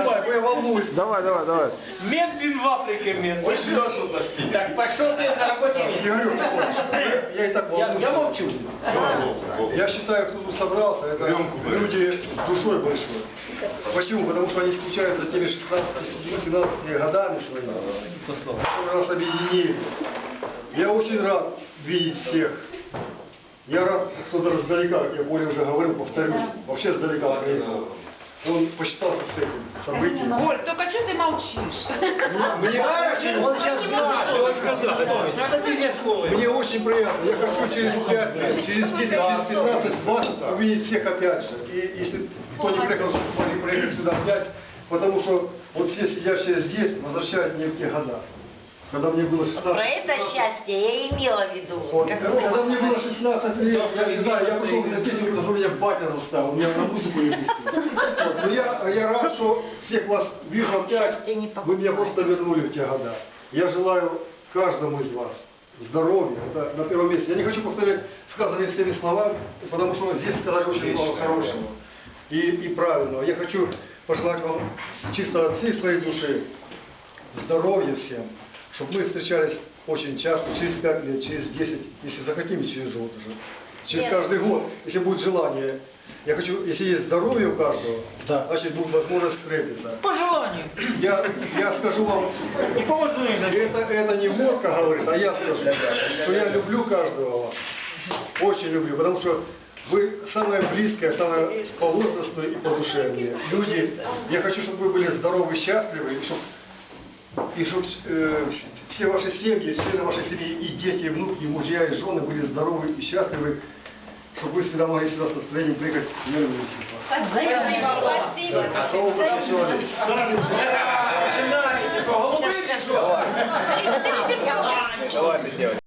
снимай, бо я волнуюсь. Давай, давай, давай. Мент він в Африці мент. Вот сюда тут нашли. Так, пошел ты на рабочее место. Я говорю, я и так волнуюсь. я молчу. Я считаю, кто тут собрался, это люди с душой большой. Почему? Потому что они скучают за теми 16-17 годами своими, которые нас объединили. Я очень рад видеть всех. Я рад, что даже сдалека, я Боря уже говорил, повторюсь, вообще сдалека приехал. Он посчитался с этим событием. Оль, только что ты молчишь? Мне очень, Он сейчас знает, что он сказал. Мне очень приятно. Я хочу через 5 лет, через 10, через 15, 20 увидеть всех опять же. И если кто не приехал, чтобы смогли приехать сюда опять, потому что вот все сидящие здесь возвращают мне в те года. Когда мне было 16 Про это счастье я имела в виду. Вот, когда мне было 16 лет, я не знаю, я пошел в эту технику, потому что меня батя заставил, меня на музыку не пустил. Вот, но я, я рад, что всех вас вижу опять, вы меня просто вернули в те года. Я желаю каждому из вас здоровья, это на первом месте. Я не хочу повторять сказанные всеми словами, потому что здесь сказали очень много хорошего. И, и правильного. Я хочу пожелать вам чисто от всей своей души здоровья всем, чтобы мы встречались очень часто, через 5 лет, через 10, если захотим, через год уже. Через Нет. каждый год, если будет желание. Я хочу, если есть здоровье у каждого, Да. значит будет возможность встретиться. По желанию. Я, я скажу вам, Не это, это не Морка говорит, а я скажу, что я люблю каждого вас. Очень люблю, потому что вы самое близкое, самое по возрасту и по душе мне. Люди, я хочу, чтобы вы были здоровы, счастливы, и чтобы и чтобы все ваши семьи, члены вашей семьи, и дети, и внуки, и мужья, и жены были здоровы и счастливы, чтобы вы всегда могли сюда с настроением приехать. Я люблю всех вас. Спасибо, спасибо. Начинаете, что, голубые, что? Спасибо. Давай, сделай.